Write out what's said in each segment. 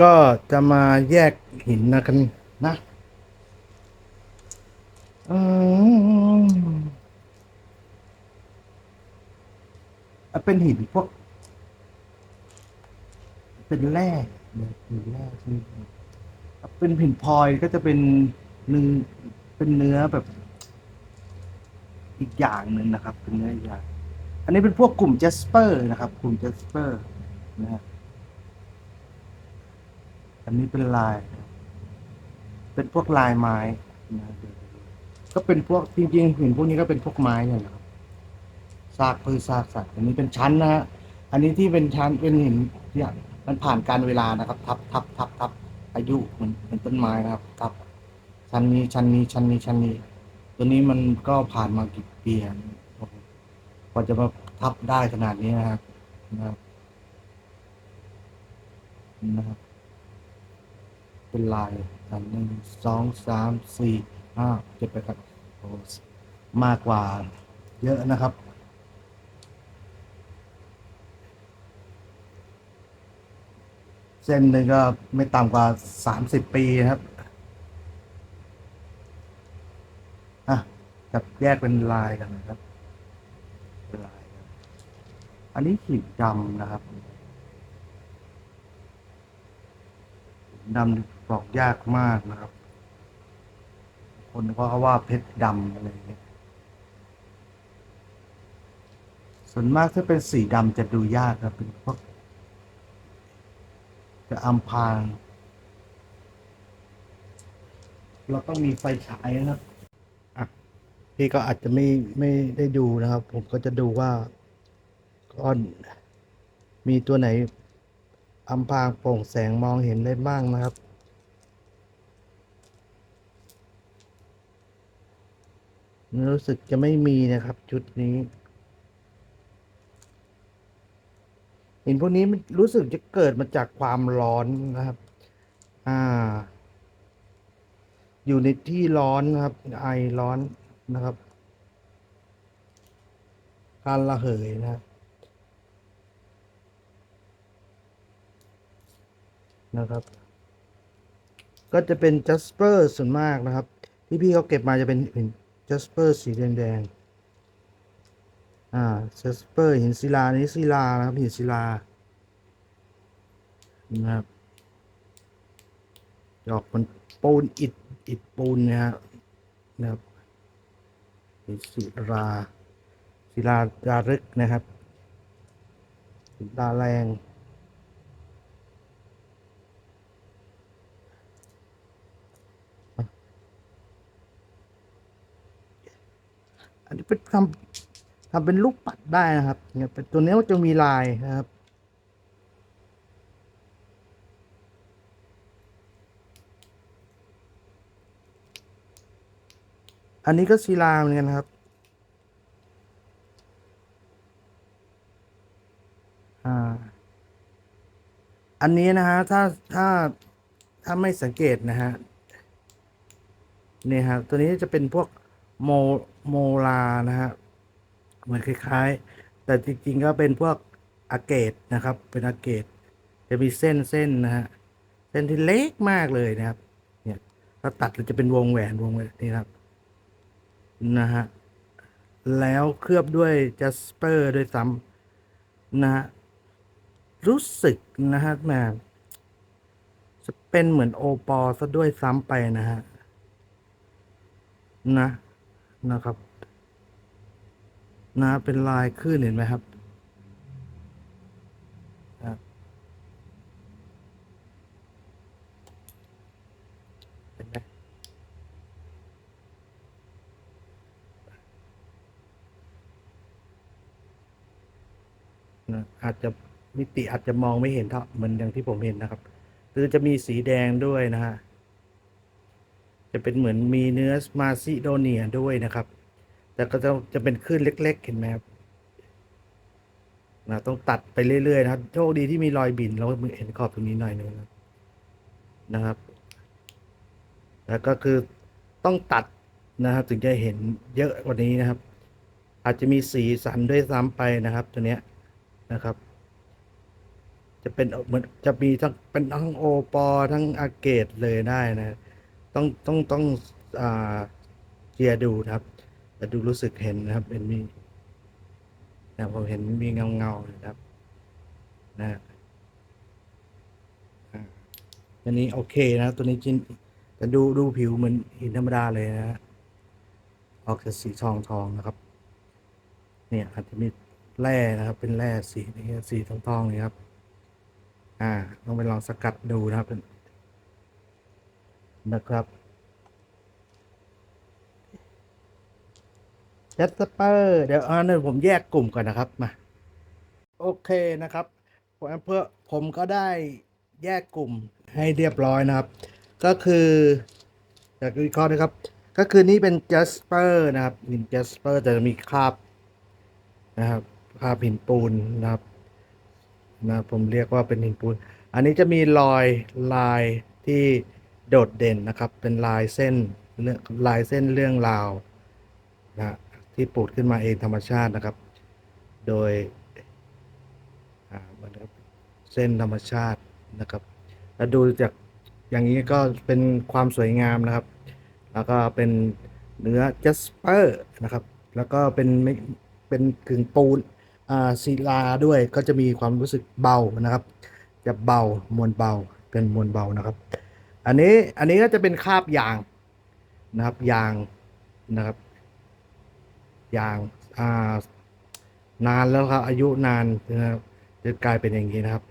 ก็จะมาแยกหินนะกันนะอืมอะเป็นหินพวก เป็นแร่เนี่ยหินแร่ที่เป็นหินพลอยก็จะเป็นเนื้อเป็นเนื้อแบบ อีกอย่างหนึ่งนะครับ เป็นเนื้ออีกอย่าง อันนี้เป็นพวกกลุ่มเจสเปอร์นะครับ กลุ่มเจสเปอร์นะฮะ อันนี้เป็นลาย เป็นพวกลายไม้นะก็เป็นพวกจริงๆหินพวกนี้ก็เป็นพวกไม้เนี่ยนะครับซากพืชซากสัตว์อันนี้เป็นชั้นนะฮะอันนี้ที่เป็นชั้นเป็นหินเนี่ยมันผ่านการเวลานะครับ ทับทับทับทับอายุเหมือนเหมือนต้นไม้นะครับทับชั้นนี้ชั้นนี้ชั้นนี้ชั้นนี้ ตัวนี้มันก็ผ่านมากี่ปีอะกว่าจะมาทับได้ขนาดนี้นะครับนะครับนะครับ เป็นลายอันหนึ่งสองสามสี่ห้าเจ็ดแปดเก้าโอ้มากกว่าเยอะนะครับ เส้นหนึ่งก็ไม่ต่ำกว่าสามสิบปีนะครับอะจับแยกเป็นลายกันนะครับลายกันอันนี้ขีดดำนะครับดำ อกยากมากนะครับ คนก็ว่าเพชรดำอะไรเงี้ยส่วนมากถ้าเป็นสีดำจะดูยากครับเป็นพวกจะอำพรางเราต้องมีไฟฉายนะครับพี่ก็อาจจะไม่ไม่ได้ดูนะครับ ผมก็จะดูว่าก้อนมีตัวไหนอำพรางโปร่งแสงมองเห็นได้บ้างนะครับ รู้สึกจะไม่มีนะครับ ชุดนี้หินพวกนี้มันรู้สึกจะเกิดมาจากความร้อนนะครับ อ่า อยู่ในที่ร้อนนะครับ ไอร้อนนะครับ การระเหยนะครับนะครับ ก็จะเป็นจัสเปอร์ส่วนมากนะครับ ที่พี่เขาเก็บมาจะเป็น จัสเปอร์สีแดงๆอ่าจัสเปอร์หินศิลานี้ศิลานะครับหินศิลานะครับดอกมันปูนอิฐอิฐปูนนะฮะนะครับหินศิลาศิลาดารึกนะครับศิลาแรง อันนี้เป็นทำทำเป็นลูกปัดได้นะครับเนี่ยเป็นตัวนี้มันจะมีลายนะครับอันนี้ก็ศิลาเหมือนกันครับ อ่า อันนี้นะฮะ ถ้า ถ้า ถ้าไม่สังเกตนะฮะเนี่ยครับตัวนี้จะเป็นพวก โมโมลานะฮะเหมือนคล้าย ๆ แต่จริงๆก็เป็นพวกอาเกตนะครับ เป็นอาเกต จะมีเส้นเส้นนะฮะเส้นที่เล็กมากเลยนะครับ เนี่ยถ้าตัดจะเป็นวงแหวนวงแหวนนี่ครับนะฮะแล้วเคลือบด้วยจัสเปอร์ด้วยซ้ำนะฮะรู้สึกนะฮะแหมจะเป็นเหมือนโอปอซะด้วยซ้ำไปนะฮะนะ นะครับ นะเป็นลายขึ้นเห็นไหมครับเห็นไหมนะอาจจะมิติอาจจะมองไม่เห็นเท่าเหมือนอย่างที่ผมเห็นนะครับคือจะมีสีแดงด้วยนะฮะ จะเป็นเหมือนมีเนื้อมาซิโดเนียด้วยนะครับ แต่ก็จะจะเป็นคลื่นเล็ก ๆ เห็นไหมครับนะต้องตัดไปเรื่อยๆนะครับ โชคดีที่มีรอยบินเราก็เห็นขอบตรงนี้หน่อยนึงนะครับนะครับ แล้วก็คือต้องตัดนะครับถึงจะเห็นเยอะกว่านี้นะครับ อาจจะมีสีสันด้วยซ้ำไปนะครับ ตัวเนี้ยนะครับ จะเป็นเหมือนจะมีทั้งเป็นทั้งโอปอทั้งอาเกตเลยได้นะ ต้องต้องต้องอ่าเจียร์ดูครับแต่ดูรู้สึกเห็นนะครับเป็นมีนะผมเห็นมีเงาเงานะครับนะอันนี้โอเคนะ ตัวนี้จินแต่ดูดูผิวเหมือนหินธรรมดาเลยนะฮะออกจากสีทองทองนะครับ เนี่ยอาจจะมีแร่นะครับ เป็นแร่สีนี้สีทองทองนี่ครับ อ่าต้องไปลองสกัดดูนะครับ นะครับแจสเปอร์เดี๋ยวอันนั้ผมแยกกลุ่มก่อนนะครับมาโอเคนะครับเพื่อผมก็ได้แยกกลุ่มให้เรียบร้อยนะครับ ก็คือจากวิเคราะห์นะครับ ก็คือนี่เป็นแจสเปอร์นะครับหินแจสเปอร์จะมีคราบนะครับคราบหินปูนนะครับนะผมเรียกว่าเป็นหินปูน อันนี้จะมีรอยลายที่ โดดเด่นนะครับ เป็นลายเส้นเรื่องลายเส้นเรื่องราวนะที่ปูดขึ้นมาเองธรรมชาตินะครับ โดยอ่าเหมือนกับเส้นธรรมชาตินะครับแล้วดูจากอย่างนี้ก็เป็นความสวยงามนะครับ แล้วก็เป็นเนื้อเจสเปอร์นะครับ แล้วก็เป็นไม่เป็นกึ่งปูนอ่าศิลาด้วยก็จะมีความรู้สึกเบานะครับ จะเบามวลเบาเป็นมวลเบานะครับ อันนี้อันนี้ก็จะเป็นคาบยางนะครับ ยางนะครับ ยางอ่านานแล้วครับ อายุนานนะครับจะกลายเป็นอย่างนี้นะครับ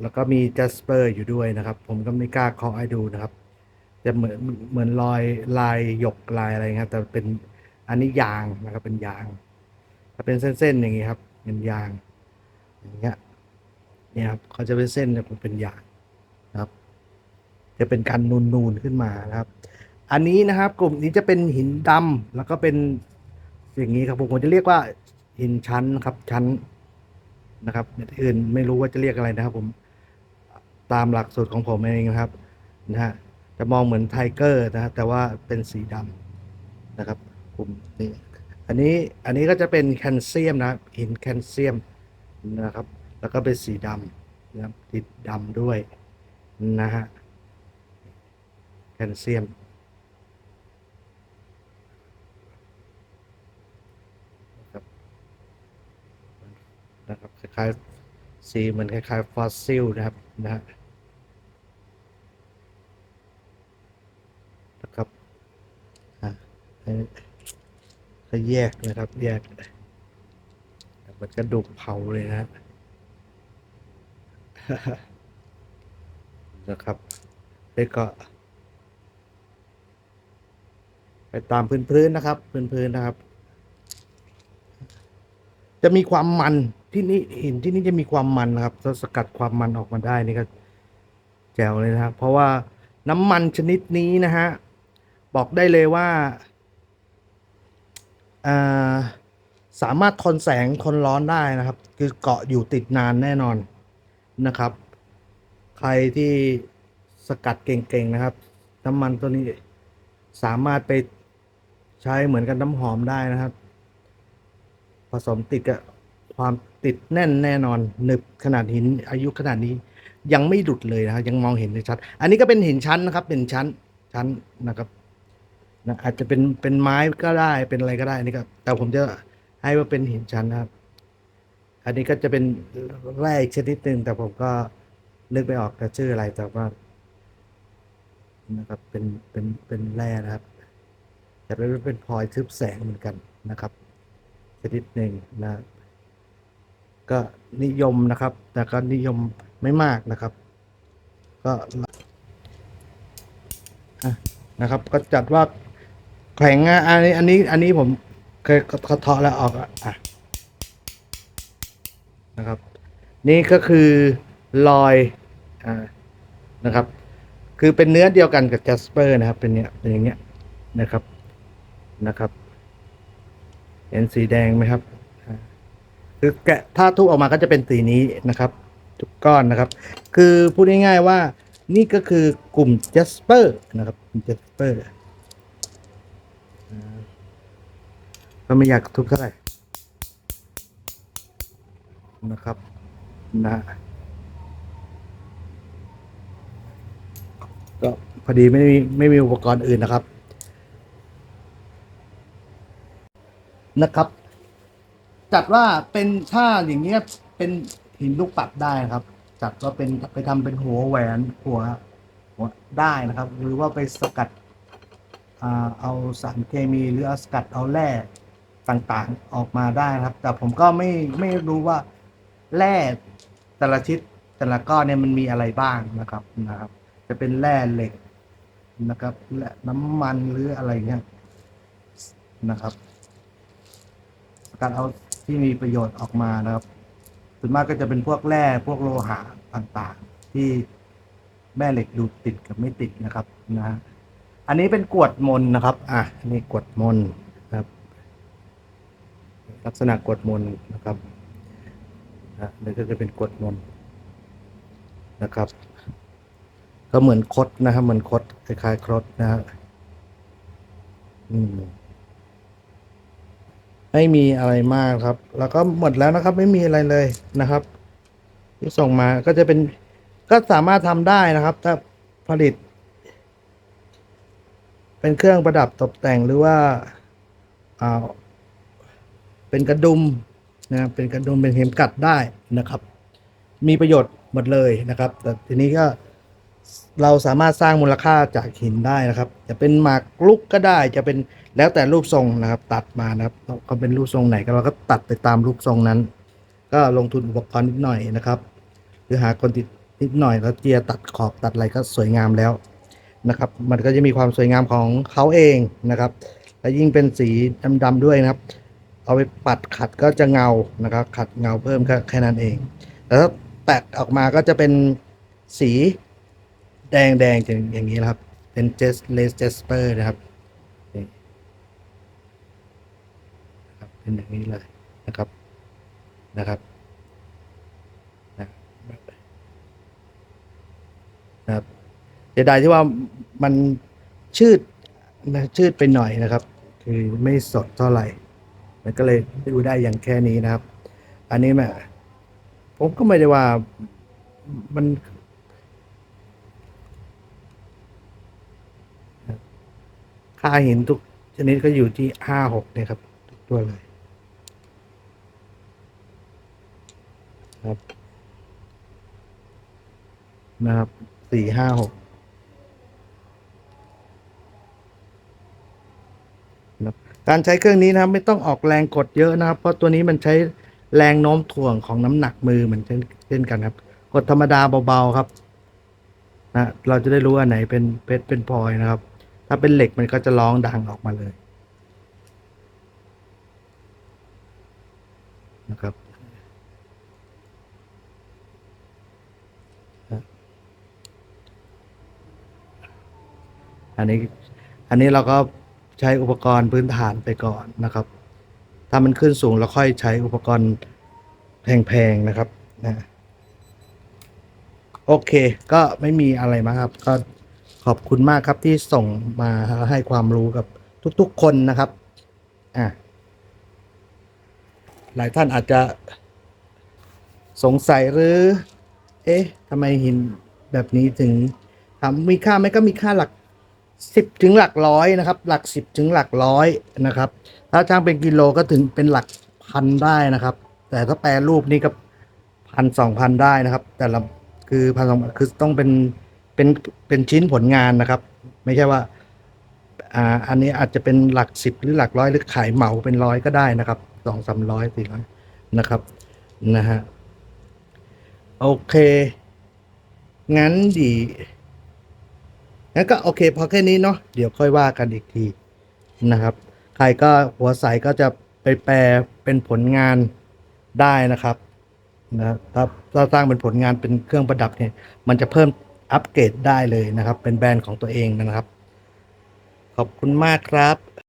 แล้วก็มีจัสเปอร์อยู่ด้วยนะครับ ผมก็ไม่กล้าเคาะให้ดูนะครับ จะเหมือนเหมือนรอยลายหยกลายอะไรครับ แต่เป็นอันนี้ยางนะครับ เป็นยางถ้าเป็นเส้นๆอย่างนี้ครับ เป็นยาง อย่างเงี้ยเนี่ยครับเขาจะเป็นเส้นเนี่ยมันเป็นยาง จะเป็นการนูนๆขึ้นมานะครับ อันนี้นะครับกลุ่มนี้จะเป็นหินดำแล้วก็เป็นอย่างนี้ครับผมผมจะเรียกว่าหินชั้นนะครับชั้นนะครับอื่นไม่รู้ว่าจะเรียกอะไรนะครับ ผมตามหลักสูตรของผมเองนะครับนะฮะจะมองเหมือนไทเกอร์นะฮะแต่ว่าเป็นสีดำนะครับกลุ่มนี้อันนี้อันนี้ก็จะเป็นแคลเซียมนะหินแคลเซียมนะครับ แล้วก็เป็นสีดำนะครับติดดำด้วยนะฮะ คลเซียม นะครับคล้ายๆสีเหมือนคล้ายๆฟอสซิลนะครับนะฮะนะครับอะให้ให้แยกนะครับแยกเหมือนกระดูกเผาเลยนะนะครับแล้วก็ ไปตามพื้นๆนะครับ พื้นๆนะครับ จะมีความมันที่นี่หินที่นี่จะมีความมันนะครับถ้าสกัดความมันออกมาได้นี่ก็แจ๋วเลยนะครับ เพราะว่าน้ำมันชนิดนี้นะฮะบอกได้เลยว่าอ่าสามารถทนแสงทนร้อนได้นะครับ คือเกาะอยู่ติดนานแน่นอนนะครับ ใครที่สกัดเก่งๆนะครับ น้ำมันตัวนี้สามารถไป ใช้เหมือนกับน้ำหอมได้นะครับ ผสมติดกับความติดแน่นแน่นอนหนึบขนาดหินอายุขนาดนี้ ยังไม่หลุดเลยนะครับยังมองเห็นได้ชัด อันนี้ก็เป็นหินชั้นนะครับ เป็นชั้นชั้นนะครับนะอาจจะเป็นเป็นไม้ก็ได้เป็นอะไรก็ได้อันนี่ก็แต่ผมจะให้ว่าเป็นหินชั้นนะครับ อันนี้ก็จะเป็นแร่อีกชนิดหนึ่งแต่ผมก็นึกไม่ออกจะชื่ออะไรแต่ว่านะครับเป็นเป็นเป็นแร่นะครับ แต่เป็นเป็นพลอยทึบแสงเหมือนกันนะครับชนิดหนึ่งนะก็นิยมนะครับ แต่ก็นิยมไม่มากนะครับ ก็นะครับ ก็จัดว่าแข็งอันนี้อันนี้อันนี้ผมเคยกระเทาะแล้วออกอะนะครับ นี่ก็คือรอยอ่านะครับ คือเป็นเนื้อเดียวกันกับ Jasper นะครับ เป็นเนี้ยเป็นอย่างเงี้ยนะครับ นะครับเห็นสีแดงไหมครับคือแกะถ้าทุกออกมาก็จะเป็นสีนี้นะครับทุกก้อนนะครับ คือพูดง่ายๆว่านี่ก็คือกลุ่ม Jasper นะครับกลุ่ม Jasper อ่าก็ไม่อยากทุบเท่าไหร่นะครับนะก็พอดีไม่มีไม่มีอุปกรณ์อื่นนะครับ นะครับ จัดว่าเป็นถ้าอย่างเงี้ยเป็นหินลูกปัดได้นะครับ จัดว่าเป็นไปทำเป็นหัวแหวนหัวหัวได้นะครับ หรือว่าไปสกัดอเอาสารเคมีหรือเอาสกัดเอาแร่ต่างๆออกมาได้ครับ แต่ผมก็ไม่ไม่รู้ว่าแร่แต่ละชิดแต่ละก้อนเนี่ยมันมีอะไรบ้างนะครับนะครับ จะเป็นแร่เหล็กนะครับและน้ำมันหรืออะไรเงี้ยนะครับ กัดเอาที่มีประโยชน์ออกมานะครับส่วนมากก็จะเป็นพวกแร่พวกโลหะต่างๆ ที่แม่เหล็กดูติดกับไม่ติดนะครับนะฮะอันนี้เป็นกวดมนนะครับ อะนี่กวดมนครับ ลักษณะกวดมนนะครับนะนี่ก็จะเป็นกวดมนนะครับ ก็เหมือนคดนะครับเหมือนคดคล้ายๆครดนะฮะอืม ไม่มีอะไรมากครับ แล้วก็หมดแล้วนะครับ ไม่มีอะไรเลยนะครับ ที่ส่งมาก็จะเป็นก็สามารถทำได้นะครับ ถ้าผลิต เป็นเครื่องประดับตกแต่งหรือว่าอ่าเป็นกระดุมนะครับเป็นกระดุมเป็นเข็มกัดได้นะครับ มีประโยชน์หมดเลยนะครับ แต่ทีนี้ก็ เราสามารถสร้างมูลค่าจากหินได้นะครับ จะเป็นหมากลุกก็ได้จะเป็นแล้วแต่รูปทรงนะครับ ตัดมานะครับเขาเป็นรูปทรงไหนก็เราก็ตัดไปตามรูปทรงนั้น ก็ลงทุนอุปกรณ์นิดหน่อยนะครับ หรือหาคนติดนิดหน่อยแล้วเจียตัดขอบตัดอะไรก็สวยงามแล้วนะครับ มันก็จะมีความสวยงามของเขาเองนะครับ และยิ่งเป็นสีดำๆด้วยนะครับ เอาไปปัดขัดก็จะเงานะครับ ขัดเงาเพิ่มแค่นั้นเองแต่ถ้าแตกออกมาก็จะเป็นสี แดงแดงอย่างนี้นะครับ เป็นเจสเลสเจสเปอร์นะครับนะครับเป็นอย่างนี้เลยนะครับนะครับนะครับเสียดายที่ว่ามันชืดนะชืดไปหน่อยนะครับ คือไม่สดเท่าไหร่ มันก็เลยดูได้อย่างแค่นี้นะครับ อันนี้แม่ผมก็ไม่ได้ว่ามัน ค่าหินทุกชนิดก็อยู่ที่ห้าหกเนี่ยครับทุกตัวเลยครับนะครับสี่ห้าหกนะครับการใช้เครื่องนี้นะครับไม่ต้องออกแรงกดเยอะนะครับ เพราะตัวนี้มันใช้แรงโน้มถ่วงของน้ำหนักมือเหมือนเช่นเช่นกันครับ กดธรรมดาเบาๆครับนะเราจะได้รู้อันไหนเป็นเพชรเป็นพลอยนะครับ ถ้าเป็นเหล็กมันก็จะร้องดังออกมาเลยนะครับอันนี้อันนี้เราก็ใช้อุปกรณ์พื้นฐานไปก่อนนะครับ ถ้ามันขึ้นสูงเราค่อยใช้อุปกรณ์แพงๆนะครับนะโอเค ก็ไม่มีอะไรมาครับ ก็ ขอบคุณมากครับที่ส่งมาให้ความรู้กับทุกๆคนนะครับอะหลายท่านอาจจะสงสัยหรือ เอ๊ะทำไมหินแบบนี้ถึงถามมีค่าไหมก็มีค่าหลักสิบถึงหลักร้อยนะครับ หลักสิบถึงหลักร้อยนะครับ ถ้าช่างเป็นกิโลก็ถึงเป็นหลักพันได้นะครับ แต่ถ้าแปรรูปนี่ก็พันสองพันได้นะครับ แต่ละคือพันสองคือต้องเป็น เป็นเป็นชิ้นผลงานนะครับ ไม่ใช่ว่าอ่าอันนี้อาจจะเป็นหลักสิบหรือหลักร้อยหรือขายเหมาเป็นร้อยก็ได้นะครับสองสามร้อยสี่ร้อยนะครับนะฮะโอเค งั้นดีงั้นก็โอเคพอแค่นี้เนาะเดี๋ยวค่อยว่ากันอีกทีนะครับ ใครก็หัวใสก็จะไปแปลเป็นผลงานได้นะครับนะถ้าถ้าสร้างเป็นผลงานเป็นเครื่องประดับเนี่ย มันจะเพิ่ม อัปเกรดได้เลยนะครับ เป็นแบรนด์ของตัวเองนะครับ ขอบคุณมากครับ